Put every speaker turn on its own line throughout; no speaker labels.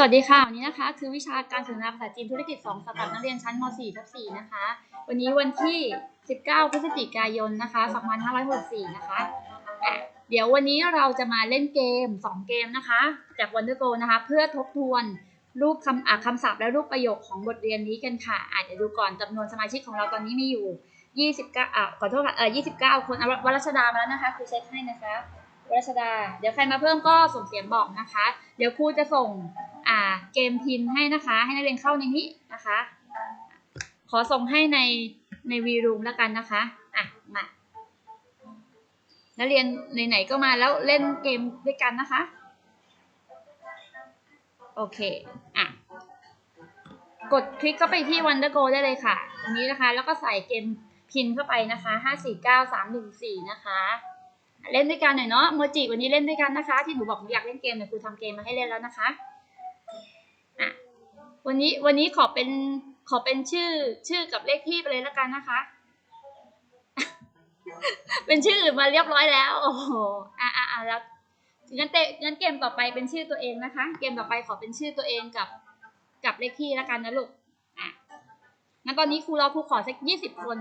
สวัสดีค่ะ วันนี้นะคะ คือวิชาการสนทนาภาษาจีนธุรกิจ 2สำหรับนักเรียนชั้นม .4 ทับ4นะคะ วันนี้วันที่ 19 พฤศจิกายนนะคะ2564นะคะอะเดี๋ยววันนี้เราจะมาเล่นเกม 2 เกมนะคะ จาก Wonder Go นะคะ เพื่อทบทวนรูปคำอะคำศัพท์และรูปประโยคของบทเรียนนี้กันค่ะอะเดี๋ยวดูก่อนจำนวนสมาชิกของเราตอนนี้มีอยู่ 29อะขอโทษค่ะเออ29 คนวรัชดามาแล้วนะคะครูเช็คให้นะคะ รัชดา เดี๋ยวใครมาเพิ่มก็ส่งเสียงบอกนะคะ เดี๋ยวครูจะส่งอ่าเกมพินให้นะคะ ให้นักเรียนเข้าในนี้นะคะ ขอส่งให้ในในวีรูมแล้วกันนะคะอะมานักเรียนไหนๆก็มาแล้วเล่นเกมด้วยกันนะคะ โอเคอะกดคลิกเข้าไปที่ Wondergo ได้เลยค่ะตรงนี้นะคะ แล้วก็ใส่เกมพินเข้าไปนะคะห้าสี่เก้าสามหนึ่งสี่นะคะ เล่นด้วยกันหน่อยเนาะโมจิวันนี้เล่นด้วยกันนะคะ ที่หนูบอกหนูอยากเล่นเกมเนี่ยครูทำเกมมาให้เล่นแล้วนะคะอะวันนี้วันนี้ขอเป็นขอเป็นชื่อชื่อกับเลขที่ไปเลยแล้วกันนะคะ เป็นชื่ออื่นมาเรียบร้อยแล้ว โอ้โหอะอะอะแล้วงั้นเตงั้นเกมต่อไปเป็นชื่อตัวเองนะคะ เกมต่อไปขอเป็นชื่อตัวเองกับกับเลขที่แล้วกันนะลูกอะงั้นตอนนี้ครูรอครูขอสักยี่สิบคน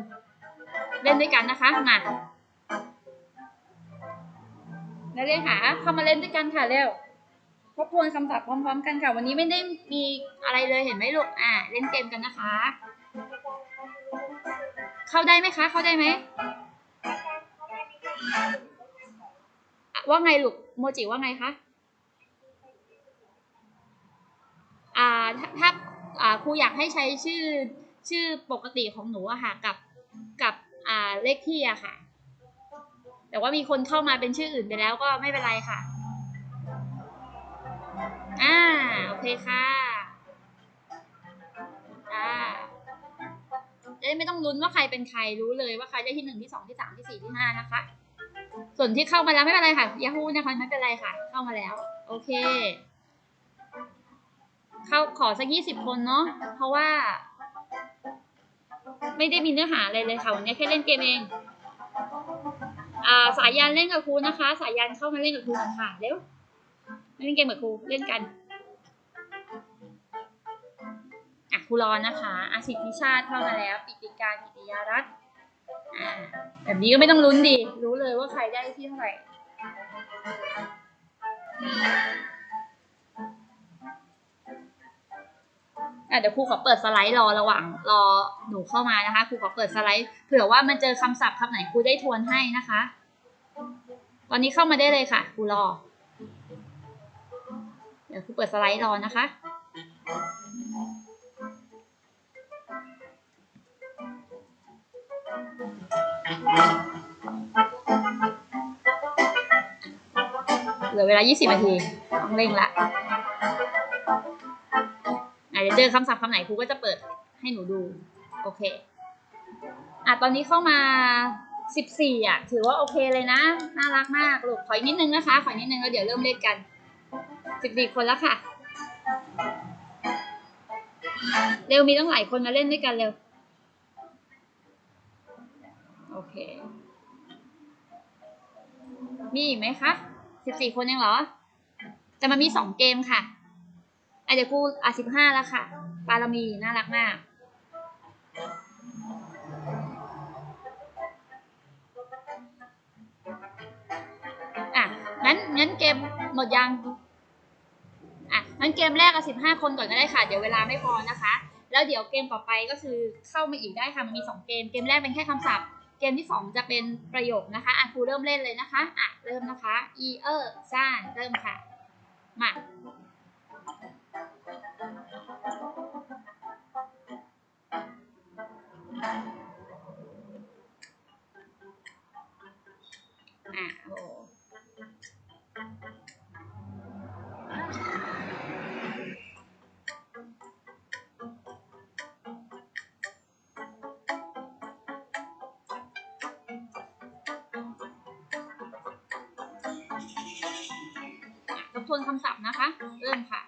เล่นด้วยกันนะคะมา นักเรียนหาเข้ามาเล่นด้วยกันค่ะเร็วทบทวนคำศัพท์พร้อม ๆ กันค่ะ วันนี้ไม่ได้มีอะไรเลยเห็นไหมลูกอ่าเล่นเกมกันนะคะ เข้าได้ไหมคะ เข้าได้ไหมว่าไงลูกโมจิว่าไงคะอ่าถ้าถ้าอ่าครูอยากให้ใช้ชื่อชื่อปกติของหนูอะค่ะกับกับอ่าเลขที่อะค่ะ แต่ว่ามีคนเข้ามาเป็นชื่ออื่นไปแล้วก็ไม่เป็นไรค่ะ อ่า โอเคค่ะอ่าจะได้ไม่ต้องลุ้นว่าใครเป็นใครรู้เลยว่าใครได้ที่หนึ่งที่สองที่สามที่สี่ที่ห้านะคะ ส่วนที่เข้ามาแล้วไม่เป็นไรค่ะยาฮูนะคะไม่เป็นไรค่ะ เข้ามาแล้ว โอเค เข้าขอสักยี่สิบคนเนาะเพราะว่า ไม่ได้มีเนื้อหาอะไรเลยค่ะวันนี้แค่เล่นเกมเอง อ่าสายยันเล่นกับครูนะคะ สายยันเข้ามาเล่นกับครูน่อยค่ะเร็วมาเล่นเกมกับครูเล่นกันอะครูรอนะคะอาสิทธิชาติเข้ามาแล้ว ปิติการกิติยารัตน์อ่าแบบนี้ก็ไม่ต้องลุ้นดิรู้เลยว่าใครได้ที่เท่าไหร่ อะเดี๋ยวครูขอเปิดสไลด์รอระหว่างรอหนูเข้ามานะคะครูขอเปิดสไลด์เผื่อว่ามันเจอคำศัพท์คำไหนครูได้ทวนให้นะคะ ตอนนี้เข้ามาได้เลยค่ะครูรอ เดี๋ยวครูเปิดสไลด์รอนะคะเหลือเวลา 20 นาทีต้องเร่งละ เจอคำศัพท์คำไหนครูก็จะเปิดให้หนูดู โอเค อะตอนนี้เข้ามา14อะ ถือว่าโอเคเลยนะ น่ารักมากลูก ขออีกนิดนึงนะคะ ขออีกนิดนึงแล้วเดี๋ยวเริ่มเล่นกัน14คนแล้วค่ะ เร็วมีต้องหลายคนมาเล่นด้วยกันเร็ว โอเค มีอีกไหมคะ14คนยังเหรอแต่มันมีสองเกมค่ะ อะเดี๋ยวครูอะ15แล้วค่ะ ปารามีน่ารักมาก อะ งั้นงั้นเกมหมดยัง อะ งั้นเกมแรกเอา15คนก่อนก็ได้ค่ะ เดี๋ยวเวลาไม่พอนะคะ แล้วเดี๋ยวเกมต่อไปก็คือเข้ามาอีกได้ค่ะ มันมี2เกม เกมแรกเป็นแค่คำศัพท์ เกมที่2จะเป็นประโยคนะคะ อะครูเริ่มเล่นเลยนะคะ อะ เริ่มนะคะ e เออซ่านเริ่มค่ะ มา อะโอ้ทบทวนคำศัพท์นะคะ เริ่มค่ะอะ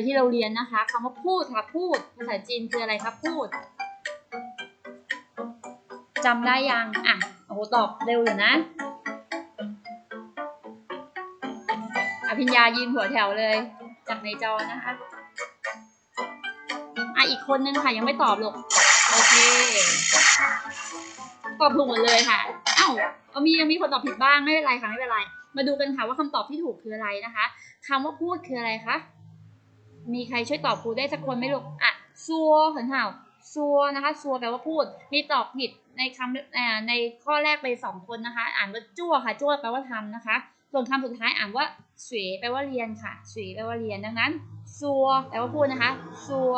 ยที่เราเรียนนะคะคำว่าพูดค่ะพูด ภาษาจีนคืออะไรครับพูดจำได้ยังอะโอ้โหตอบเร็วอยู่นะ อภิญญายืนหัวแถวเลย จากในจอนะคะอะอีกคนนึงค่ะยังไม่ตอบหรอกโอเคตอบถูกหมดเลยค่ะเอ้าเอามียังมีคนตอบผิดบ้างไม่เป็นไรค่ะไม่เป็นไร มาดูกันค่ะว่าคำตอบที่ถูกคืออะไรนะคะ คำว่าพูดคืออะไรคะ มีใครช่วยตอบครูได้สักคนไหมลูกอะซัวเหินเห่าซัวนะคะซัวแปลว่าพูด มีตอบผิดในคำในข้อแรกไปสองคนนะคะ อ่านว่าจั่วค่ะจั่วแปลว่าทำนะคะ ส่วนคำสุดท้ายอ่านว่าสวยแปลว่าเรียนค่ะสวยแปลว่าเรียนดังนั้นซัวแปลว่าพูดนะคะซัว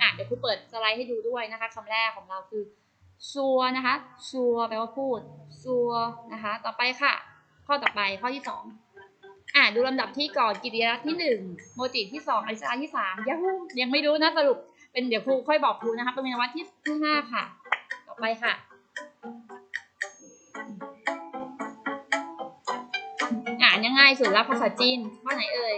อะเดี๋ยวครูเปิดสไลด์ให้ดูด้วยนะคะคำแรกของเราคือซัวนะคะซัวแปลว่าพูดซัวนะคะ ต่อไปค่ะ ข้อต่อไปข้อที่ส อ่าดูลำดับที่ก่อนกิติยรัตน์ที่หนึ่งโมจิที่สองอริสราที่สามยาฮูยังไม่รู้นะสรุปเป็นเดี๋ยวครูค่อยบอกครูนะคะเป็นวัตที่ที่ห้าค่ะ ต่อไปค่ะอ่านยังไงสุดแล้วภาษาจีนข้อไหนเอ่ย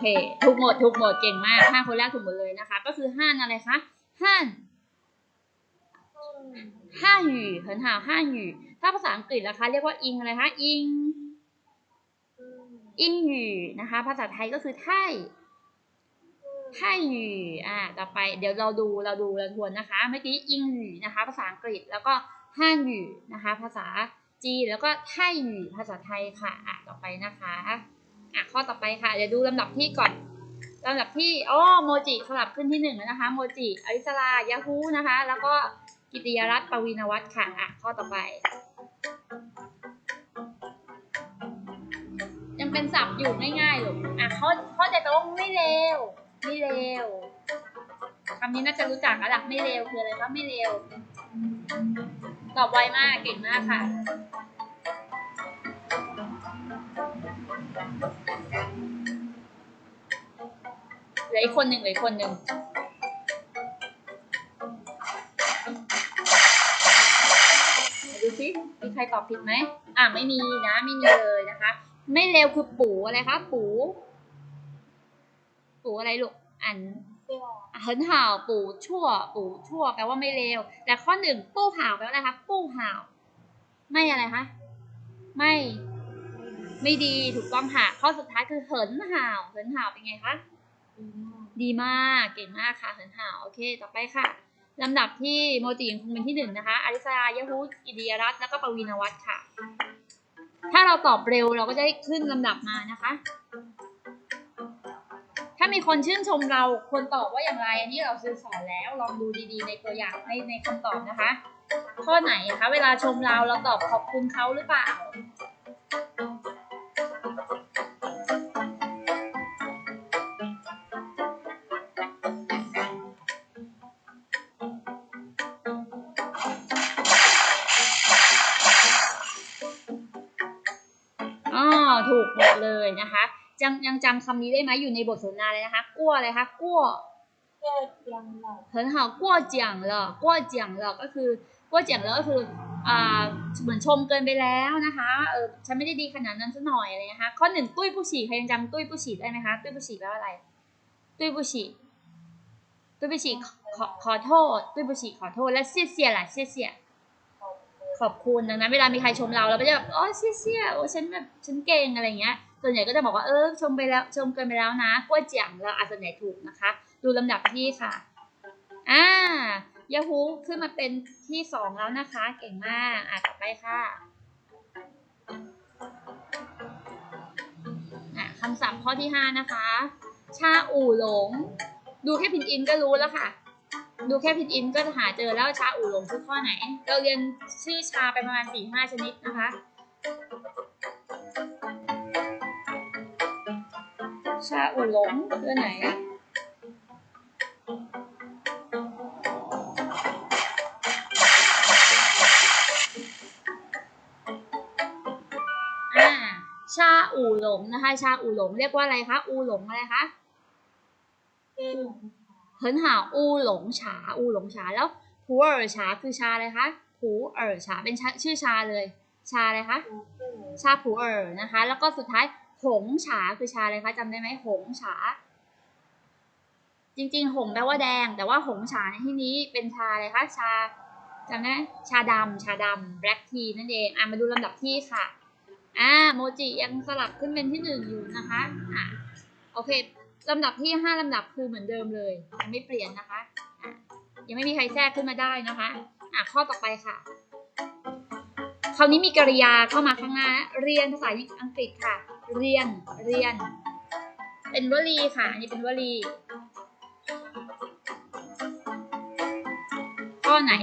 เค ถูกหมดถูกหมดเก่งมากห้าคนแรกถูกหมดเลยนะคะ ก็คือห้านอะไรคะห้านห้าหยู่เหินหาวห้าหยู่ถ้าภาษาอังกฤษนะคะ เรียกว่าอิงอะไรคะอิงอิงหยู่นะคะ ภาษาไทยก็คือไทยไทยหยู่อ่าต่อไปเดี๋ยวเราดูเราดูเราทวนนะคะเมื่อกี้อิงหยู่นะคะ ภาษาอังกฤษแล้วก็ห้าหยู่นะคะ ภาษาจีนแล้วก็ไทยหยู่ภาษาไทยค่ะอะต่อไปนะคะ อะข้อต่อไปค่ะเดี๋ยวดูลำดับที่ก่อนลำดับที่อ๋อโมจิสลับขึ้นที่หนึ่งแล้วนะคะโมจิอริสรายาฮูนะคะ แล้วก็กิติยรัตน์ปวีนวัฒน์ค่ะอะข้อต่อไป ยังเป็นศัพท์อยู่ง่ายๆหรอกอะข้อข้อใจแปลว่าไม่เร็วไม่เร็วคำนี้น่าจะรู้จักแล้วล่ะไม่เร็วคืออะไรคะไม่เร็วตอบไวมากเก่งมากค่ะ ลืออีกคนหนึ่งเหลืออีกคนหนึ่งดูสิมีใครตอบผิดไหมอะไม่มีนะไม่มีเลยนะคะ ไม่เร็วคือปูอะไรคะปูปูอะไรลูกอันเหินห่าวปูชั่ว ปูชั่วแปลว่าไม่เร็วแต่ข้อหนึ่งปู้ห่าวแปลว่าอะไรคะปู้ห่าวไม่อะไรคะไม่ไม่ดีถูกต้องค่ะข้อสุดท้ายคือเหินห่าวเหินห่าวเป็นไงคะ ดีมาก เก่งมากค่ะเหินห่าวโอเค ต่อไปค่ะลำดับที่โมจิยังคงเป็นที่หนึ่งนะคะอริสรายาฮูอิเดียรัตแล้วก็ปวีนวัฒน์ค่ะ ถ้าเราตอบเร็วเราก็จะได้ขึ้นลำดับมานะคะ ถ้ามีคนชื่นชมเราควรตอบว่าอย่างไร อันนี้เราซื้อสอนแล้วลองดูดีๆ ในตัวอย่างในในคำตอบนะคะ ข้อไหนคะเวลาชมเราเราตอบขอบคุณเขาหรือเปล่าำคำนี้ได้ไหมอยู่ในบทสนทนาเลยนะคะกลัวอะไรคะกลัว
กลัวเจียงเหรอ
很好กลัวเจียงเหรอกลัวเจียงเหรอก็คือกลัวเจียงเหรอก็คืออ่าเหมือนชมเกินไปแล้วนะคะเออฉันไม่ได้ดีขนาดนั้นซะหน่อยอะไรนะคะข้อหนึ่งตุ้ยผู้ฉี่ใครยังจำตุ้ยผู้ฉีได้ไหมคะตุ้ยผู้ฉีแปลว่าอะไร ตุ้ยผู้ฉีตุ้ยผู้ฉีขอขอโทษตุ้ยผู้ฉีขอโทษและเสียเสียล่ะเสียเสียขอบคุณดังนั้นเวลามีใครชมเราเราก็จะแบบอ๋อเสียเสียโอ้ฉันแบบฉันเก่งอะไรเงี้ย ส่วนใหญ่ก็จะบอกว่าเออชมไปแล้วชมเกินไปแล้วนะกล้วยเจียงเราอาจส่วนใหญ่ถูกนะคะ ดูลำดับที่ค่ะอ่ายาฮูขึ้นมาเป็นที่สองแล้วนะคะ เก่งมากอะต่อไปค่ะอะคำศัพท์ข้อที่ห้านะคะ ชาอู่หลง ดูแค่พินอินก็รู้แล้วค่ะ ดูแค่พินอินก็จะหาเจอแล้วชาอู่หลงคือข้อไหน เราเรียนชื่อชาไปประมาณสี่ห้าชนิดนะคะ ชาอู่หลงคือไหนอ่าชาอู่หลงนะคะ ชาอู่หลงเรียกว่าอะไรคะอู่หลงอะไรคะเหินหาอู่หลงฉาอู่หลงฉาแล้วผูเอ๋อฉาคือชาอะไรคะผูเอ๋อฉาเป็นช,ชื่อชาเลย ชาอะไรคะชาผูเอ๋อนะคะ แล้วก็สุดท้าย หงฉาคือชาอะไรคะจำได้ไหมหงฉา จริง ๆ หงแปลว่าแดง แต่ว่าหงฉาในที่นี้เป็นชาอะไรคะชาจำได้ไหมชาดำชาดำ black tea นั่นเองอะมาดูลำดับที่ค่ะอ่าโมจิยังสลับขึ้นเป็นที่หนึ่งอยู่นะคะอะโอเคลำดับที่ห้าลำดับคือเหมือนเดิมเลยยังไม่เปลี่ยนนะคะอะยังไม่มีใครแทรกขึ้นมาได้นะคะอะข้อต่อไปค่ะคราวนี้มีกริยาเข้ามาข้างหน้า เรียนภาษาอังกฤษค่ะ เรียน เรียน เป็นวลีค่ะ อันนี้เป็นวลี ข้อไหน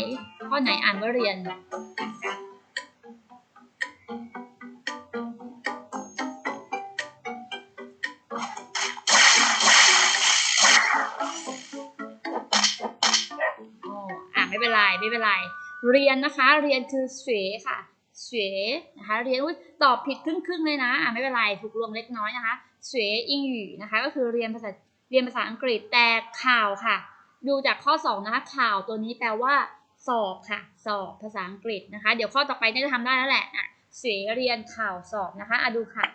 ข้อไหนอ่านว่าเรียนอ๋ออะไม่เป็นไร ไม่เป็นไร เรียนนะคะ เรียนคือเสวยค่ะ เสวยนะคะเรียนตอบผิดครึ่งครึ่งๆเลยนะอะไม่เป็นไรถูกรวมเล็กน้อยนะคะเสวยอิงหยูนะคะ ก็คือเรียนภาษาเรียนภาษาอังกฤษแต่ข่าวค่ะ ดูจากข้อสองนะคะ ข่าวตัวนี้แปลว่า สอบค่ะ สอบภาษาอังกฤษนะคะ เดี๋ยวข้อต่อไปน่าจะทำได้แล้วแหละอะเสวยเรียนข่าวสอบนะคะอะดูค่ะ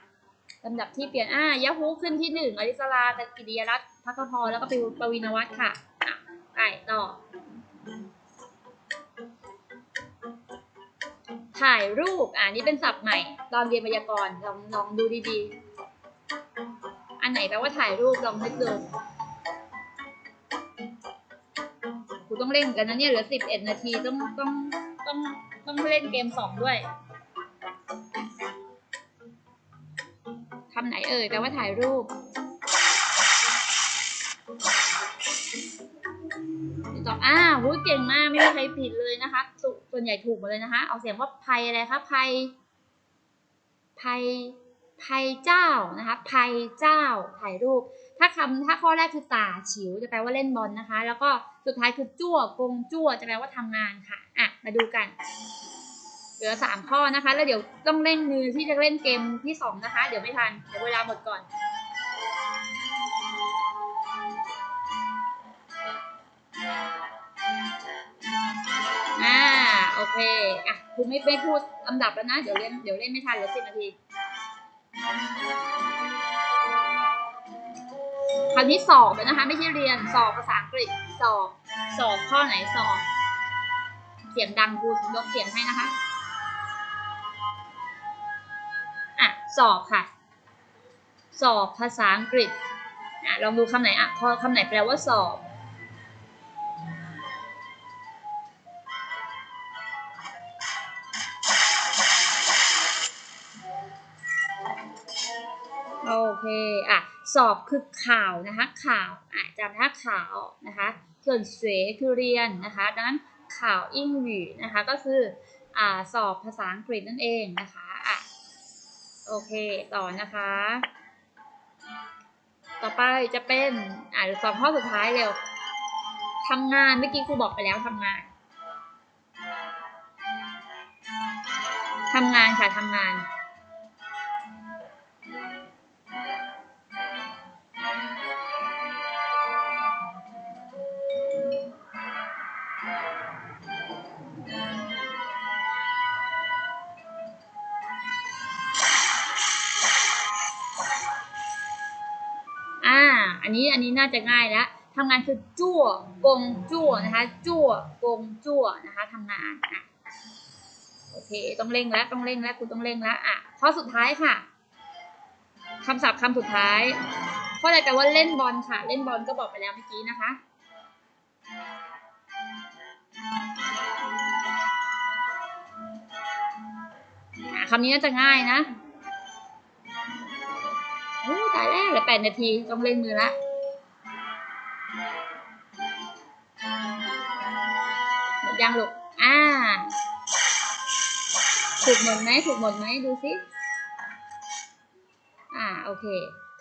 ลำดับที่เปลี่ยนอะยาฮูขึ้นที่หนึ่งอริสรากิติยรัตน์พักพรแล้วก็ปวีณวัฒน์ค่ะอะไปต่อ ถ่ายรูปอ่านี่เป็นศัพท์ใหม่ ตอนเรียนไวยากรณ์ลองลองดูดีๆ อันไหนแปลว่าถ่ายรูปลองนึกดูกูต้องเล่นกันนะเนี่ยเหลือสิบเอ็ดนาทีต้องต้องต้องต้องเล่นเกมสองด้วยคำไหนเอ่ยแปลว่าถ่ายรูปตอบอ่าหูยเก่งมากไม่มีใครผิดเลยนะคะ ส่วนใหญ่ถูกหมดเลยนะคะ เอาเสียงว่าภัยอะไรคะภัยภัยภัยเจ้านะคะภัยเจ้าถ่ายรูป ถ้าคำถ้าข้อแรกคือตาฉิวจะแปลว่าเล่นบอลนะคะ แล้วก็สุดท้ายคือจั่วกงจั่วจะแปลว่าทำงานค่ะอะมาดูกัน เหลือสามข้อนะคะ แล้วเดี๋ยวต้องเล่นมือที่จะเล่นเกมที่สองนะคะ เดี๋ยวไม่ทันเดี๋ยวเวลาหมดก่อน เค อะคุณไม่ไม่พูดลำดับแล้วนะ เดี๋ยวเล่นเดี๋ยวเล่นไม่ทันเหลือสิบนาที คราวนี้สอบแล้วนะคะ ไม่ใช่เรียนสอบภาษาอังกฤษสอบสอบข้อไหนสอบ เสียงดังกูยกเสียงให้นะคะ อะ สอบค่ะ สอบภาษาอังกฤษอะลองดูคำไหนอะข้อคำไหนแปลว่าสอบ เคอะสอบคือข่าวนะคะข่าวอะจำนะคะข่าวนะคะส่วนเสวคือเรียนนะคะดังนั้นข่าวอิงวีนะคะก็คืออ่าสอบภาษาอังกฤษนั่นเองนะคะอะโอเคต่อนะคะ ต่อไปจะเป็นอ่าสองข้อสุดท้ายเร็วทำงานเมื่อกี้ครูบอกไปแล้วทำงานทำงานค่ะทำงาน น่าจะง่ายแล้วทำงานคือจั่วกงจั่วนะคะจั่วกงจั่วนะคะทำงานอะโอเคต้องเร่งแล้วต้องเร่งแล้วคุณต้องเร่งแล้วอะข้อสุดท้ายค่ะคำศัพท์คำสุดท้ายข้อใดแปลว่าเล่นบอลค่ะ เล่นบอลก็บอกไปแล้วเมื่อกี้นะคะอะคำนี้น่าจะง่ายนะโอ้ตายแล้วเหลือแปดนาทีต้องเล่นมือละ ยังลูก อ่า ถูกหมดไหมถูกหมดไหมดูสิ อ่า โอเค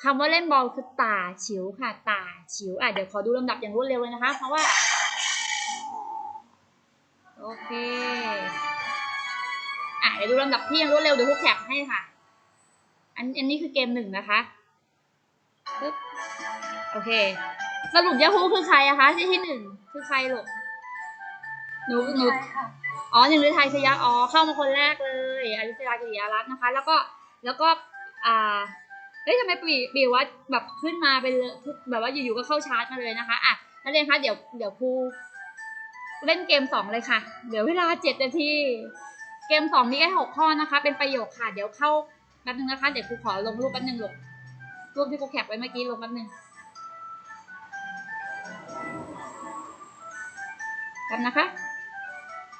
คำว่าเล่นบอลคือตาฉิวค่ะ ตาฉิว อะ เดี๋ยวขอดูลำดับอย่างรวดเร็วเลยนะคะ เพราะว่า โอเค อะ เดี๋ยวดูลำดับที่อย่างรวดเร็วเดี๋ยวพวกแคปให้ค่ะ อันอันนี้คือเกมหนึ่งนะคะปึ๊บโอเค สรุปยาฮูคือใครอะคะที่ที่หนึ่งคือใครลูก หนูหนูอ๋อหนึ่งฤทัยชยักษ์อ๋อเข้ามาคนแรกเลยอริสรากิติยารัตน์นะคะ แล้วก็แล้วก็อ่าเฮ้ยทำไมปีปีวัดแบบขึ้นมาเป็นเลยแบบว่าอยู่ๆก็เข้าชาร์จมาเลยนะคะอะนักเรียนคะเดี๋ยวเดี๋ยวครูเล่นเกมสองเลยค่ะเดี๋ยวเวลาเจ็ดนาทีเกมสองมีแค่หกข้อนะคะ เป็นประโยคค่ะ เดี๋ยวเข้าแป๊บนึงนะคะ เดี๋ยวครูขอลงรูปแป๊บนึงลงรูปที่ครูแคปไว้เมื่อกี้ลงแป๊บนึงแป๊บนะคะ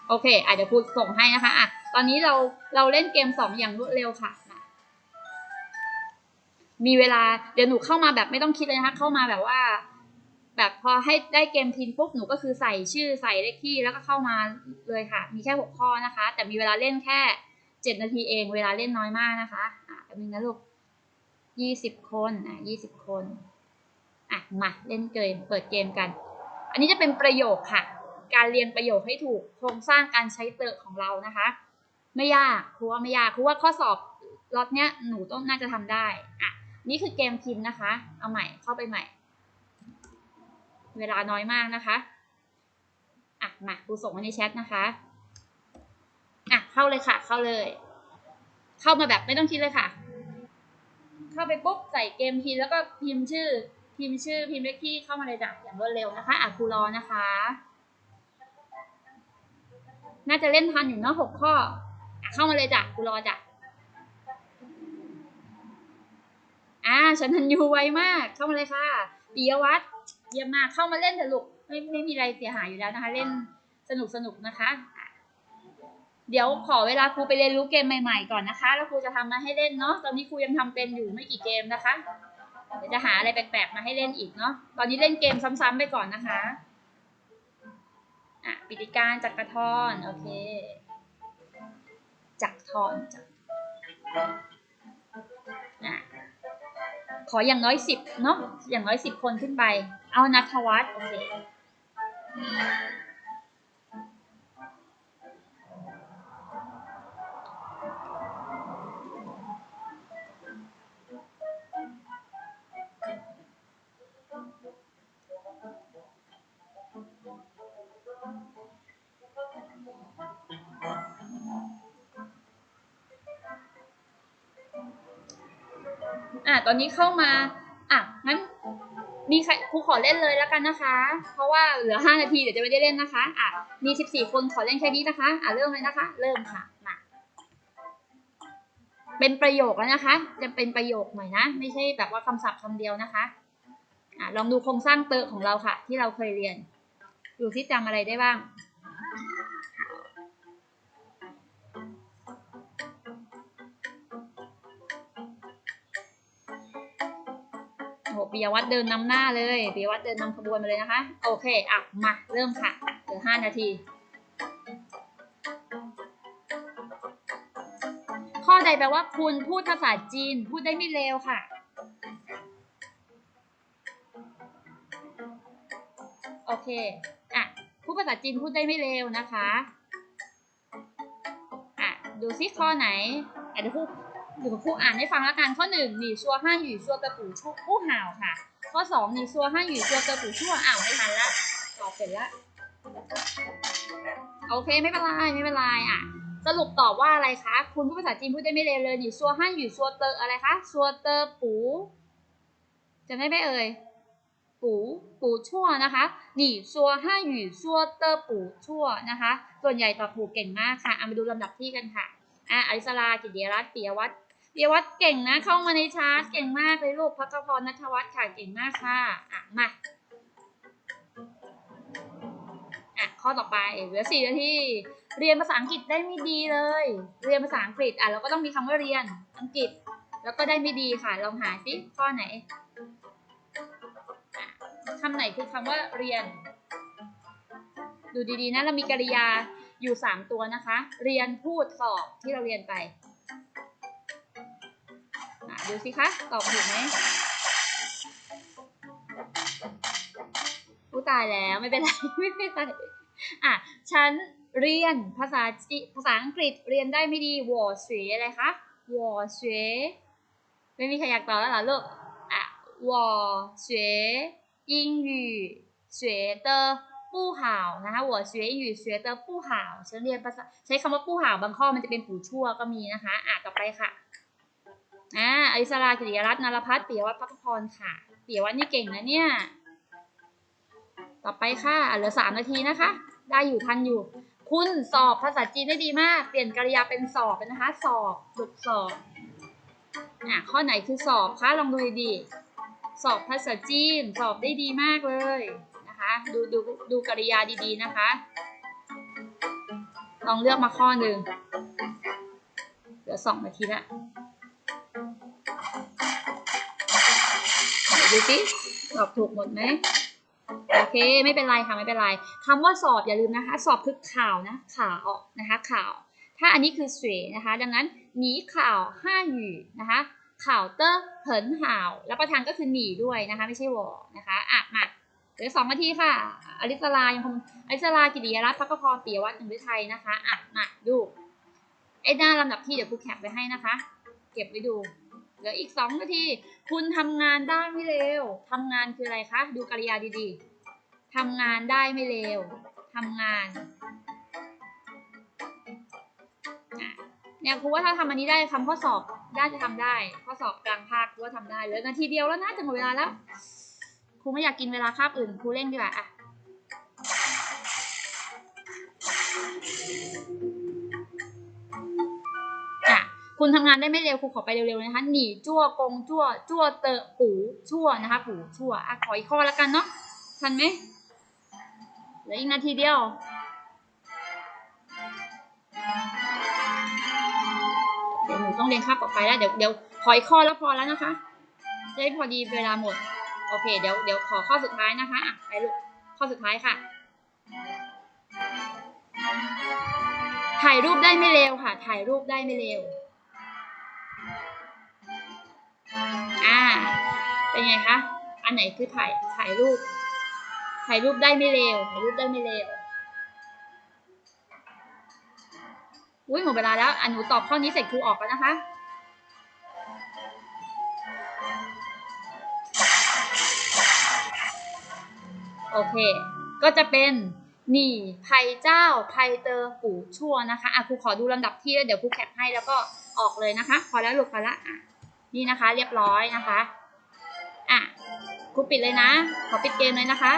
โอเคอะเดี๋ยวครูส่งให้นะคะอะตอนนี้เราเราเล่นเกมสองอย่างรวดเร็วค่ะ มีเวลาเดี๋ยวหนูเข้ามาแบบไม่ต้องคิดเลยนะคะ เข้ามาแบบว่า แบบพอให้ได้เกมพินปุ๊บหนูก็คือใส่ชื่อใส่เลขที่แล้วก็เข้ามาเลยค่ะ มีแค่หกข้อนะคะ แต่มีเวลาเล่นแค่เจ็ดนาทีเองเวลาเล่นน้อยมากนะคะอะแป๊บนึงนะลูกยี่สิบคนอะยี่สิบคนอะมาเล่นเกมเปิดเกมกัน อันนี้จะเป็นประโยคค่ะ การเรียนประโยคให้ถูกโครงสร้างการใช้เตอของเรานะคะ ไม่ยากครูว่าไม่ยากครูว่าข้อสอบล็อตเนี้ยหนูต้องน่าจะทำได้อะนี่คือเกมพินนะคะ เอาใหม่เข้าไปใหม่ เวลาน้อยมากนะคะอะมาครูส่งมาในแชทนะคะอะเข้าเลยค่ะ เข้าเลย เข้ามาแบบไม่ต้องคิดเลยค่ะ เข้าไปปุ๊บใส่เกมพินแล้วก็พิมพ์ชื่อพิมพ์ชื่อพิมพ์เลขที่เข้ามาเลยจ้ะอย่างรวดเร็วนะคะอะครูรอนะคะ น่าจะเล่นทันอยู่เนาะหกข้ออเข้ามาเลยจ้ะกูรอจ้ะอ่าฉันทันยูไวมาก เข้ามาเลยค่ะปิยวัฒน์เยี่ยมมากเข้ามาเล่นเถอะลูกไม่ไม่มีอะไรเสียหายอยู่แล้วนะคะ เล่นสนุกสนุกนะคะ เดี๋ยวขอเวลาครูไปเรียนรู้เกมใหม่ๆก่อนนะคะ แล้วครูจะทำมาให้เล่นเนาะตอนนี้ครูยังทำเป็นอยู่ไม่กี่เกมนะคะเดี๋ยวจะหาอะไรแปลกๆมาให้เล่นอีกเนาะตอนนี้เล่นเกมซ้ำๆไปก่อนนะคะ อะปิติการจักรทรโอเค จักรทรจักรอะขออย่างน้อยสิบเนาะอย่างน้อยสิบคนขึ้นไป เอานัทวัฒน์โอเค อะตอนนี้เข้ามาอะงั้นมีใครครูขอเล่นเลยแล้วกันนะคะ เพราะว่าเหลือห้านาทีเดี๋ยวจะไม่ได้เล่นนะคะอะมีสิบสี่คนขอเล่นแค่นี้นะคะอะเริ่มเลยนะคะ เริ่มค่ะมาเป็นประโยคแล้วนะคะ จะเป็นประโยคหน่อยนะ ไม่ใช่แบบว่าคำศัพท์คำเดียวนะคะอะลองดูโครงสร้างเตอของเราค่ะ ที่เราเคยเรียนดูที่จำอะไรได้บ้าง ปิยวัฒน์เดินนำหน้าเลยปิยวัฒน์เดินนำขบวนมาเลยนะคะ โอเคอะมาเริ่มค่ะเหลือห้านาที ข้อใดแปลว่าคุณพูดภาษาจีนพูดได้ไม่เร็วค่ะ โอเคอะพูดภาษาจีนพูดได้ไม่เร็วนะคะอะดูซิข้อไหนอะเดี๋ยวครู เดี๋ยวครูอ่านให้ฟังแล้วกันข้อหนึ่งหนีชัวห้าหยู่ชัวกระปูชูผู้ห่าวค่ะ ข้อสองหนีชัวห้าหยู่ชัวกระปูชั่วอ้าวไม่ทันละตอบเสร็จละโอเคไม่เป็นไรไม่เป็นไรอะสรุปตอบว่าอะไรคะคุณพูดภาษาจีนพูดได้ไม่เร็วเลยหนี่ชัวห้าหยู่ชัวเตออะไรคะชัวเตอปูจำได้ไหมเอ่ยปูปูชั่วนะคะหนีชัวห้าหยู่ชัวเตอปูชั่วนะคะ ส่วนใหญ่ตอบถูกเก่งมากค่ะเอามาดูลำดับที่กันค่ะอะอริสรากิติยรัตน์ปิยวัฒน์ ปิยวัฒน์เก่งนะ เข้ามาในชาร์ตเก่งมากเลยลูกพักพรนัทวัฒน์ค่ะเก่งมากค่ะอะมาอะข้อต่อไปเหลือสี่นาทีเรียนภาษาอังกฤษได้ไม่ดีเลย เรียนภาษาอังกฤษอะเราก็ต้องมีคำว่าเรียนอังกฤษ แล้วก็ได้ไม่ดีค่ะลองหาสิข้อไหนคำไหนคือคำว่าเรียน ดูดีๆนะเรามีกริยาอยู่สามตัวนะคะ เรียนพูดสอบที่เราเรียนไป ดูสิคะ ตอบถูกไหมผู้ตายแล้วไม่เป็นไร ไม่เป็นไรอ่ะ ฉันเรียนภาษาจีภาษาอังกฤษเรียนได้ไม่ดีวอสวยอะไรคะวอสวยไม่มีใครอยากตอบแล้วเหรอลูก อ่ะวอสวย英语学的不 ปู้ห่าวนะคะ我学语学的不好ฉันเรียนภาษาใช้คำว่าปู้ห่าวบางข้อมันจะเป็นผูชั่วก็มีนะคะ อ่ะต่อไปค่ะ อ่าอริสรากิริยรัตน์นรพัฒน์ปิยวัฒน์พักพรค่ะปิยวัฒน์นี่เก่งนะเนี่ย ต่อไปค่ะเหลือสามนาทีนะคะ ได้อยู่ทันอยู่ คุณสอบภาษาจีนได้ดีมาก เปลี่ยนกริยาเป็นสอบนะคะ สอบฝึกสอบอะข้อไหนคือสอบคะลองดูดีสอบภาษาจีนสอบได้ดีมากเลยนะคะ ดูดูดูกริยาดีๆนะคะ ลองเลือกมาข้อหนึ่งเหลือสองนาทีละ ดูสิตอบถูกหมดไหมโอเค ไม่เป็นไรค่ะไม่เป็นไรคำว่าสอบอย่าลืมนะคะ สอบคือข่าวนะข่าวนะคะข่าว ถ้าอันนี้คือเสวยนะคะ ดังนั้นหนีข่าวห้าหยู่นะคะข่าวเตอร์เหินห่าวแล้วประธานก็คือหนีด้วยนะคะ ไม่ใช่วอนะคะอะมาเหลือสองนาทีค่ะ อลิสลายังคงอลิสลากิติยรัตน์พักพรปิยวัฒน์หนึ่งฤทัยนะคะอะมาดูไอ้หน้าลำดับที่เดี๋ยวครูแคปไว้ให้นะคะ เก็บไว้ดู ลืออีกสองนาที คุณทำงานได้ไม่เร็วทำงานคืออะไรคะ ดูกริยาดีๆทำงานได้ไม่เร็วทำงานอะเนี่ยครูว่าถ้าทำอันนี้ได้คำข้อสอบน่าจะทำได้ ข้อสอบกลางภาคครูว่าทำได้เหลือนาทีเดียวแล้วนะจะหมดเวลาแล้วครูไม่อยากกินเวลาคาบอื่นครูเร่งดีกว่าอะอะ คุณทำงานได้ไม่เร็วครูขอไปเร็วๆนะคะ หนีจั่วกงจั่วจั่วเตอะปูชั่วนะคะปูชั่วอะขออีกข้อแล้วกันเนาะทันไหมเหลืออีกนาทีเดียวเดี๋ยวหนูต้องเรียนคาบต่อไปแล้วเดี๋ยวเดี๋ยวขออีกข้อแล้วพอแล้วนะคะจะได้พอดีเวลาหมด โอเค เดี๋ยวเดี๋ยวขอข้อสุดท้ายนะคะอะไปลูกข้อสุดท้ายค่ะ ถ่ายรูปได้ไม่เร็วค่ะ ถ่ายรูปได้ไม่เร็ว เป็นไงคะ อันไหนคือถ่ายถ่ายรูป ถ่ายรูปได้ไม่เร็ว ถ่ายรูปได้ไม่เร็ว อุ้ยหมดเวลาแล้ว อันหนูตอบข้อนี้เสร็จครูออกแล้วนะคะโอเค ก็จะเป็นหนี่ไพเจ้าไพเตอหูชั่วนะคะอะครูขอดูลำดับที่แล้วเดี๋ยวครูแคปให้แล้วก็ออกเลยนะคะ พอแล้วลูกพอละอะนี่นะคะ เรียบร้อยนะคะ ครูปิดเลยนะ ขอปิดเกมเลยนะคะ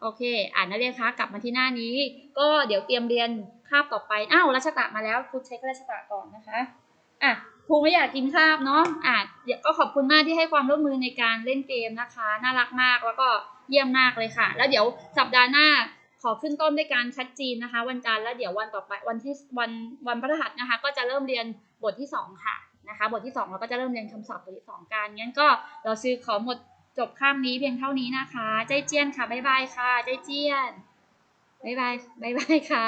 โอเค อ่านนักเรียนคะกลับมาที่หน้านี้ ก็เดี๋ยวเตรียมเรียนคาบต่อไป อ้าวรัชตะมาแล้วครูเช็ครัชตะก่อนนะคะ อะครูไม่อยากกินคาบเนาะ อะเดี๋ยวก็ขอบคุณมากที่ให้ความร่วมมือในการเล่นเกมนะคะ น่ารักมากแล้วก็เยี่ยมมากเลยค่ะ แล้วเดี๋ยวสัปดาห์หน้าขอขึ้นต้นด้วยการชัดจีนนะคะ วันจันทร์แล้วเดี๋ยววันต่อไปวันที่วันวันพฤหัสนะคะ ก็จะเริ่มเรียนบทที่สองค่ะ นะคะบทที่สองเราก็จะเริ่มเรียนคำศัพท์บทที่สองกันงั้นก็เราซื้อขอหมดจบข้ามนี้เพียงเท่านี้นะคะ ใจเจียนค่ะ บ๊ายบายค่ะ ใจเจียน บ๊ายบาย บ๊ายบายค่ะ